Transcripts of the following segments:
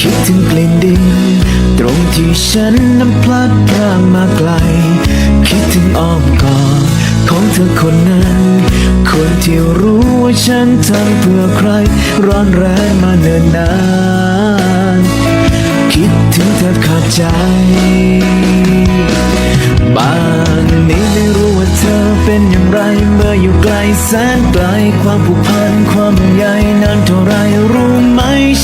คิดถึงกลิ่นดิน ตรงที่ฉันนั้นพลัดพรากมาไกล คิดถึงอ้อมกอดของเธอคนนั้น คนที่รู้ว่าฉันทำเพื่อใคร ร้อนแรงมาเนิ่นนาน คิดถึงเธอขาดใจ บางนี้ไม่รู้ว่าเธอเป็นอย่างไร เมื่ออยู่ไกลแสนไกลความผูกพันความห่วงใยน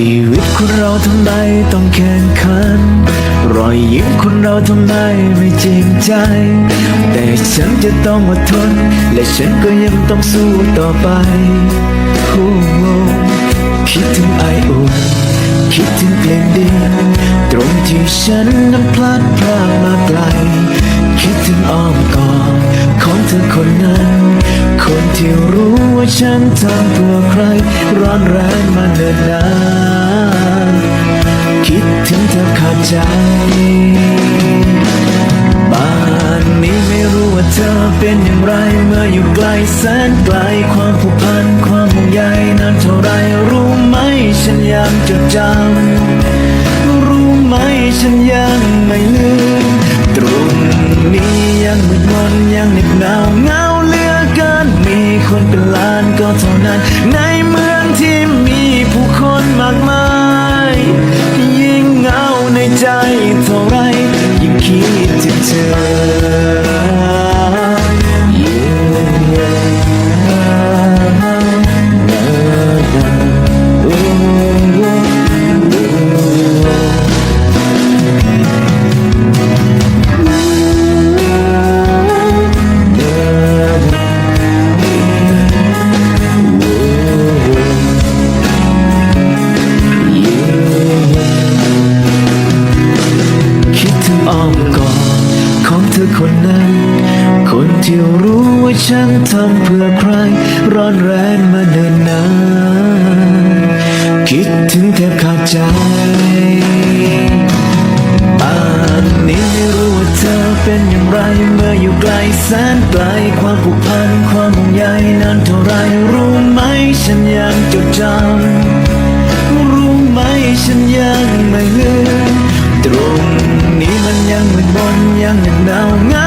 ชีวิตคนเราทำไมต้องแข่งขัน รอยยิ้มคนเราทำไมไม่จริงใจ แต่ฉันจะต้องอดทน และฉันก็ยังต้องสู้ต่อไปโอ้โคิดถึงไออุ่นคิดถึงกลิ่นดินตรงที่ฉันนั้นพลัดพรากมาไกล คิดถึงอ้อมกอดของเธอคนนั้น คนที่รู้ว่าฉันทำเพื่อใคร ร้อนแรงมาเนิ่นนาน คิดถึงเธอขาดใจบ้านนี้ไม่รู้ว่าเธอเป็นอย่างไร เมื่ออยู่ไกลแสนไกลความผูกพันความห่วงใยนานเท่าไรรู้ไหมฉันยังจดจำรู้ไหมฉันยังไม่ลืม ตรงนี้ยังมืดมนยังเหน็บหนาวเงา ก็เท่านั้น ในเมืองที่มีผู้คนมากมาย ยิ่งเหงาในใจเท่าไรยิ่งคิดถึงเธอ ที่รู้ว่าฉันทำเพื่อใคร ร้อนแรงมาเนิ่นนานคิดถึงแทบขาดใจป่านนี้ไม่รู้ว่าเธอเป็นอย่างไร เมื่ออยู่ไกลแสนไกลความผูกพันความห่วงใยนานเท่าไรรู้ไหมฉันยังจดจำรู้ไหมฉันยังไม่ลืมตรงนี้มันยังมืดมนยังเหน็บหนาวเงา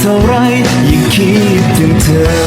เท่าไรยังคิดถึงเธอ